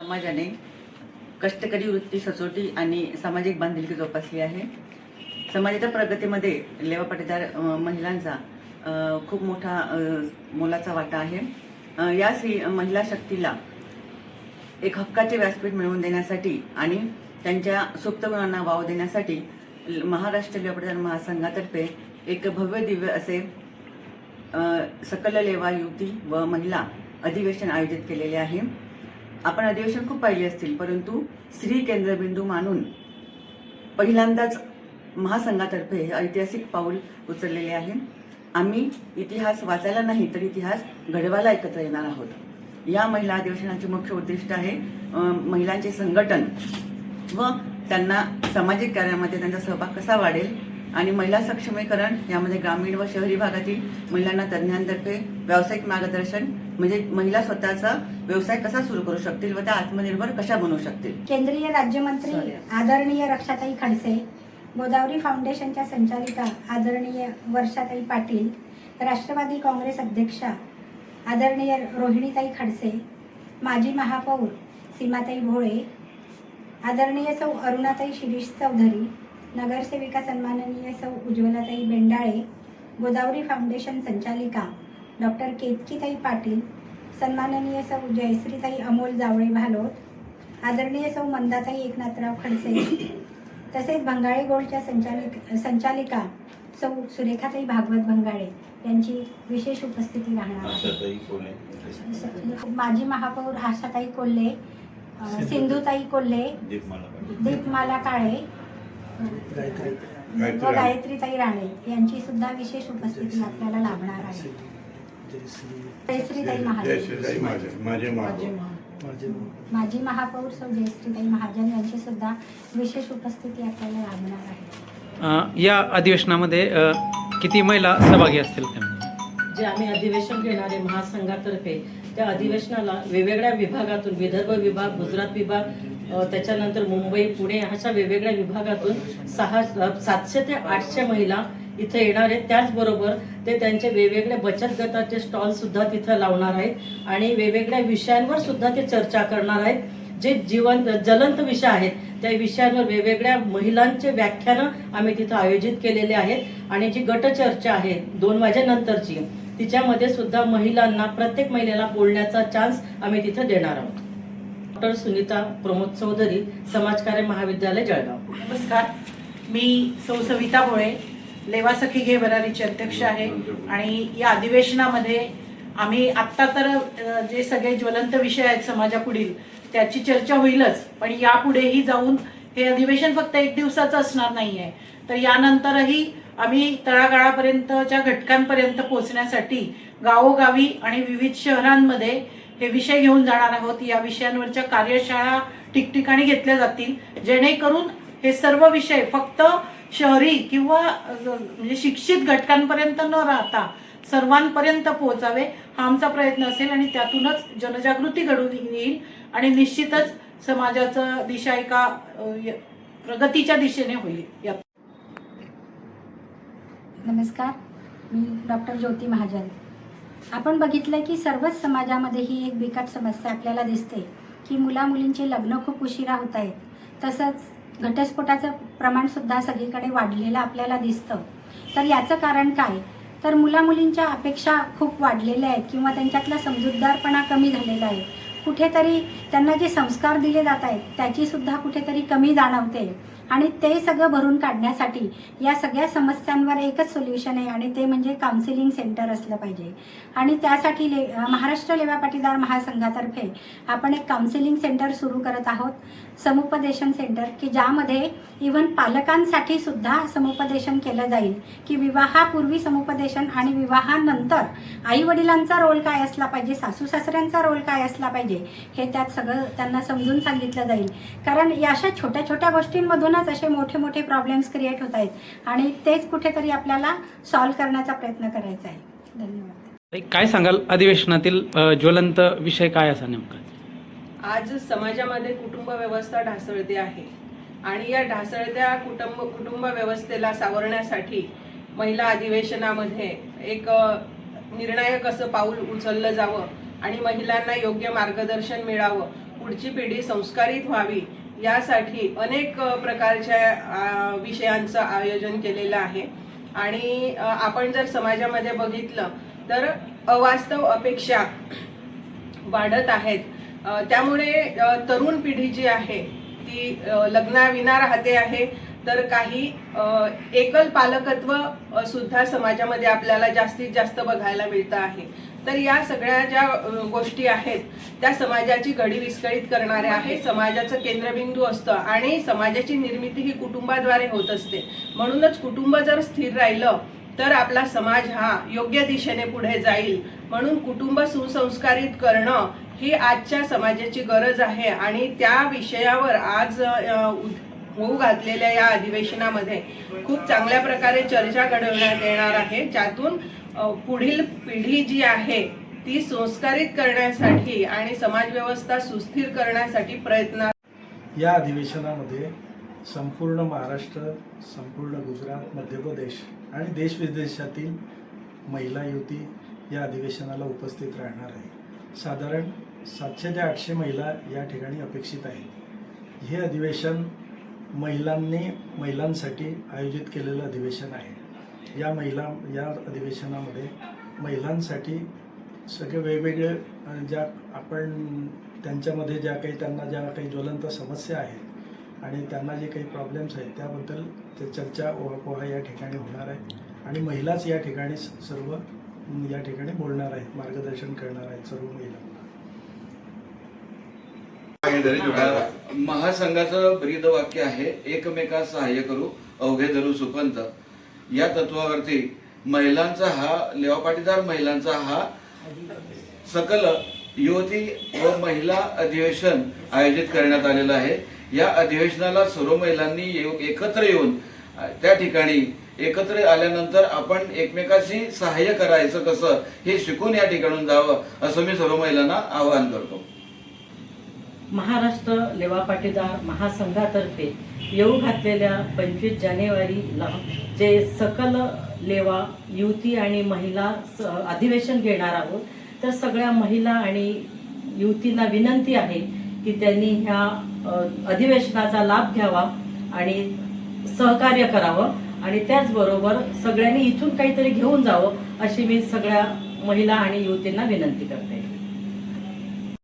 समाजाने कष्टकरी वृत्ती सचोटी आणि सामाजिक बांधिलकी जोपासली आहे. समाजाच्या प्रगतीमध्ये लेवा पाटीदार महिलांचा खूप मोठा मोलाचा वाटा आहे. या श्री महिला शक्तीला एक हक्काचे व्यासपीठ मिळवून देण्यासाठी आणि त्यांच्या सुप्त गुणांना वाव देण्यासाठी महाराष्ट्र लेवा पाटीदार महासंघातर्फे एक भव्य दिव्य असे सकल लेवा युवती व महिला अधिवेशन आयोजित केलेले आहे. आपण अधिवेशन खूप पाहिले असतील परंतु स्त्री केंद्रबिंदू मानून पहिल्यांदाच महासंघातर्फे हे ऐतिहासिक पाऊल उचललेले आहे. आम्ही इतिहास वाचायला नाही तर इतिहास घडवायला एकत्र येणार आहोत. या महिला अधिवेशनाचे मुख्य उद्दिष्ट आहे महिलांचे संघटन व त्यांना सामाजिक कार्यामध्ये त्यांचा सहभाग कसा वाढेल आणि महिला सक्षमीकरण यामध्ये ग्रामीण व शहरी भागातील महिलांना तज्ज्ञांतर्फे व्यावसायिक मार्गदर्शन म्हणजे महिला स्वतःचा व्यवसाय कसा सुरू करू शकतील व त्या आत्मनिर्भर कशा बनवू शकतील केंद्रीय राज्यमंत्री. आदरणीय रक्षाताई खडसे गोदावरी फाउंडेशनच्या संचालिका आदरणीय वर्षाताई पाटील राष्ट्रवादी काँग्रेस अध्यक्षा आदरणीय रोहिणीताई खडसे माजी महापौर सीमाताई भोळे आदरणीय सौ अरुणाताई शिरीष चौधरी नगरसेविका सन्माननीय सौ उज्ज्वलाताई बेंडाळे गोदावरी फाउंडेशन संचालिका डॉक्टर केतकीताई पाटील सन्माननीय सौ जयश्रीताई अमोल जावळे भालोत आदरणीय सौ मंदाताई एकनाथराव खडसे तसेच भंगाळे गोल्डच्या संचालिक संचालिका सौ सुरेखाताई भागवत भंगाळे यांची विशेष उपस्थिती राहणार आहे. माजी महापौर आशाताई कोल्हे सिंधुताई कोल्हे. दीपमाला काळे. व गायत्रीताई राणे यांची सुद्धा विशेष उपस्थिती आपल्याला लाभणार आहे. जयश्रीताई महाजन. जयश्रीताई महाजन. माझे महापौर. माजी महापौर. सौ जयश्रीताई महाजन यांची सुद्धा विशेष उपस्थिती आपल्याला लाभणार आहे. अ, या अधिवेशनामध्ये अ, किती महिला सहभागी असतील जे आम्ही अधिवेशन घेणार महासंघातर्फे त्या अधिवेशनाला वेगवेगळ्या विभागातून विदर्भ विभाग गुजरात विभाग अ, त्याच्यानंतर मुंबई पुणे अशा वेगवेगळ्या विभागातून सहा सातशे ते आठशे महिला इथे येणार आहेत. त्याचबरोबर ते त्यांचे वेगवेगळे बचत गटाचे स्टॉल सुद्धा तिथं लावणार आहेत. आणि वेगवेगळ्या विषयांवर सुद्धा ते चर्चा करणार आहेत. जे जीवन ज्वलंत विषय आहेत त्या विषयांवर वेगवेगळ्या महिलांचे व्याख्यानं आम्ही तिथं आयोजित केलेले आहेत. आणि जी गटचर्चा आहे दोन वाजेनंतरची तिच्यामध्ये सुद्धा महिलांना प्रत्येक महिलेला बोलण्याचा चान्स आम्ही तिथं देणार आहोत. डॉक्टर सुनीता प्रमोद चौधरी समाजकार्य महाविद्यालय जळगाव. नमस्कार. मी सौ सविता भोळे लेवा सखी घे भरारीचे अध्यक्ष आहे. आणि या अधिवेशनामध्ये आम्ही आत्ता तर जे सगळे ज्वलंत विषय आहेत समाजापुढील त्याची चर्चा होईलच. पण यापुढेही जाऊन हे अधिवेशन फक्त एक दिवसाचं असणार नाही आहे तर यानंतरही आम्ही तळागाळापर्यंतच्या घटकांपर्यंत पोहोचण्यासाठी गावोगावी आणि विविध शहरांमध्ये हे विषय घेऊन जाणार आहोत. या विषयांवरच्या कार्यशाळा ठिकठिकाणी घेतल्या जातील. जेणेकरून हे सर्व विषय फक्त शहरी किंवा म्हणजे शिक्षित घटकांपर्यंत न राहता सर्वांपर्यंत पोहोचावे हा आमचा प्रयत्न असेल आणि त्यातूनच जनजागृती घडून येईल आणि निश्चितच समाजाचं दिशा एका य- प्रगतीच्या दिशेने होईल. या नमस्कार. मी डॉक्टर ज्योती महाजन. आपण बघितलं की सर्वच समाजामध्ये ही एक बिकट समस्या आपल्याला दिसते की मुला मुलींचे लग्न खूप उशिरा होत आहेत. तसंच घटस्फोटाचं प्रमाणसुद्धा सगळीकडे वाढलेलं आपल्याला दिसतं. तर याचं कारण काय? तर मुलामुलींच्या अपेक्षा खूप वाढलेल्या आहेत किंवा त्यांच्यातला समजूतदारपणा कमी झालेला आहे. कुठेतरी त्यांना जे संस्कार दिले जात आहेत त्याचीसुद्धा कुठेतरी कमी जाणवते. आणि ते सगळं भरून काढण्यासाठी या सगळ्या समस्यांवर एकच सोल्युशन आहे आणि ते म्हणजे काउन्सिलिंग सेंटर असलं पाहिजे. आणि त्यासाठी ले महाराष्ट्र लेवा पाटीदार महासंघातर्फे आपण एक काउन्सिलिंग सेंटर सुरू करत आहोत. समुपदेशन सेंटर की ज्यामध्ये इव्हन पालकांसाठी सुद्धा समुपदेशन केलं जाईल की विवाहापूर्वी समुपदेशन आणि विवाहानंतर आई वडिलांचा रोल काय असला पाहिजे सासू सासऱ्यांचा रोल काय असला पाहिजे हे त्यात सगळं त्यांना समजून सांगितलं जाईल. कारण या अशा छोट्या छोट्या गोष्टींमधूनच असे मोठे मोठे प्रॉब्लेम्स क्रिएट होत आहेत. आणि तेच कुठेतरी आपल्याला सॉल्व्ह करण्याचा प्रयत्न करायचा आहे. धन्यवाद. काय सांगाल? अधिवेशनातील ज्वलंत विषय काय असा नेमका? आज समाजामध्ये कुटुंब व्यवस्था ढासळते आहे. आणि या ढासळत्या कुटुंब कुटुंब व्यवस्थेला सावरण्यासाठी महिला अधिवेशनामध्ये एक निर्णायक असं पाऊल उचललं जावं आणि महिलांना योग्य मार्गदर्शन मिळावं. पुढची पिढी संस्कारित व्हावी यासाठी अनेक प्रकारच्या विषयांचं आयोजन केलेलं आहे. आणि आपण जर समाजामध्ये बघितलं तर अवास्तव अपेक्षा वाढत आहेत. त्यामुळे तरुण पिढी जी आहे ती लग्नाविना राहते आहे. तर काही एकल पालकत्व सुद्धा समाजामध्ये आपल्याला जास्तीत जास्त बघायला मिळतं आहे. तर या सगळ्या ज्या गोष्टी आहेत त्या समाजाची घडी विस्कळीत करणाऱ्या आहे समाजाचं केंद्रबिंदू असतं आणि समाजाची निर्मिती ही कुटुंबाद्वारे होत असते. म्हणूनच कुटुंब जर स्थिर राहिलं तर आपला समाज हा योग्य दिशेने पुढे जाईल. म्हणून कुटुंब सुसंस्कारित करणं ही आजच्या समाजाची गरज आहे आणि त्या विषयावर आज उद- होऊ घातलेल्या या अधिवेशनामध्ये खूप चांगल्या प्रकारे चर्चा घडवण्यात येणार आहे. ज्यातून पुढील पिढी जी आहे ती संस्कारित करण्यासाठी आणि समाजव्यवस्था सुस्थिर करण्यासाठी प्रयत्न या अधिवेशनामध्ये संपूर्ण महाराष्ट्र संपूर्ण गुजरात मध्य प्रदेश आणि देशविदेशातील महिला युती या अधिवेशनाला उपस्थित राहणार आहे. साधारण सातशे ते आठशे महिला या ठिकाणी अपेक्षित आहेत. हे अधिवेशन महिलांनी महिलांसाठी आयोजित केलेलं अधिवेशन आहे. या महिला या अधिवेशनामध्ये महिलांसाठी सगळे वेगवेगळे ज्या आपण त्यांच्यामध्ये ज्या काही त्यांना ज्या काही ज्वलंत समस्या आहेत आणि त्यांना जे काही प्रॉब्लेम्स आहेत त्याबद्दल ते चर्चा ओहापोहा या ठिकाणी होणार आहे. आणि महिलाच या ठिकाणी स- सर्व या ठिकाणी बोलणार आहेत मार्गदर्शन करणार आहेत सर्व महिलांना. महासंघाचं ब्रीद वाक्य आहे एकमेकास सहाय्य करू अवघे धरू सुपंत. या तत्वावरती महिलांचा हा लेवापाटीदार महिलांचा हा सकल युवती व महिला अधिवेशन आयोजित करण्यात आलेलं आहे. या अधिवेशनाला सर्व महिलांनी येऊ- एकत्र येऊन अ, त्या ठिकाणी एकत्र आल्यानंतर आपण एकमेकाशी सहाय्य करायचं कसं हे शिकून या ठिकाणून जावं असं मी सर्व महिलांना आवाहन करतो. महाराष्ट्र लेवा पाटीदार महासंघातर्फे येऊ घातलेल्या पंचवीस जानेवारीला जे सकल लेवा युवती आणि महिला स- अधिवेशन घेणार आहोत तर सगळ्या महिला आणि युवतींना विनंती आहे की त्यांनी ह्या अधिवेशनाचा लाभ घ्यावा आणि सहकार्य करावं आणि त्याचबरोबर सगळ्यांनी इथून काहीतरी घेऊन जावं अशी मी सगळ्या महिला आणि युवतींना विनंती करते.